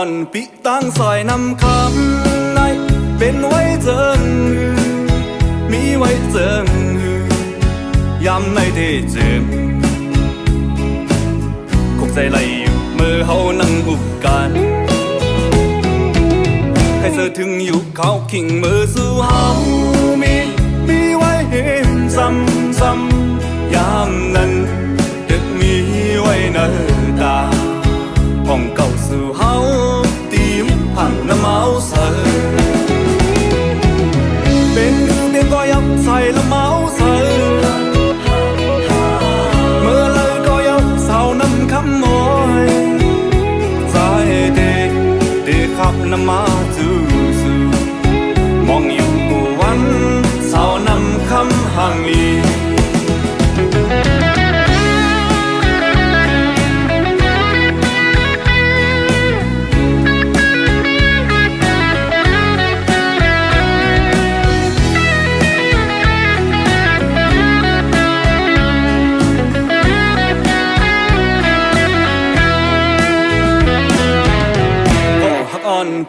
อนปิตั้งซอยนำคำใน เป็นไว้เจิงมีไว้เจิงยำในเทเจิงคงใจไหลอยู่เมื่อเฮานั่งอุบกันให้เธอถึงอยู่เขาขิงมือสู้เฮา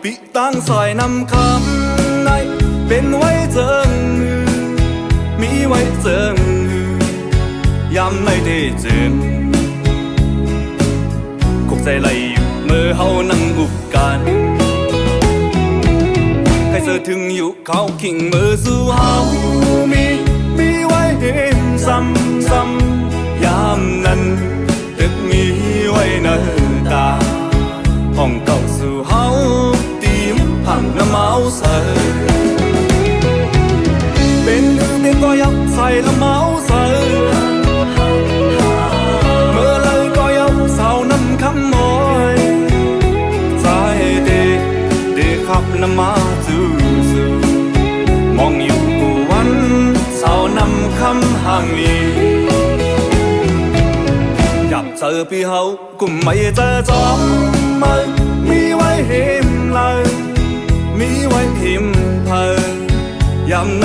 ปิตั้งซอยนำคำใน เป็นไว้เจิงมีไว้เจิงยำในเดเจิงคงใจไหลอยู่เมื่อเฮานั่งบุกกันให้เธอถึงอยู่เขาขิงมือสู่เฮามี งน้ำเมาเสอเป็นหรือเป็นก็ยับใส่ละเมาเสอเมื่อเลยก็ยับเศร้าน้ำค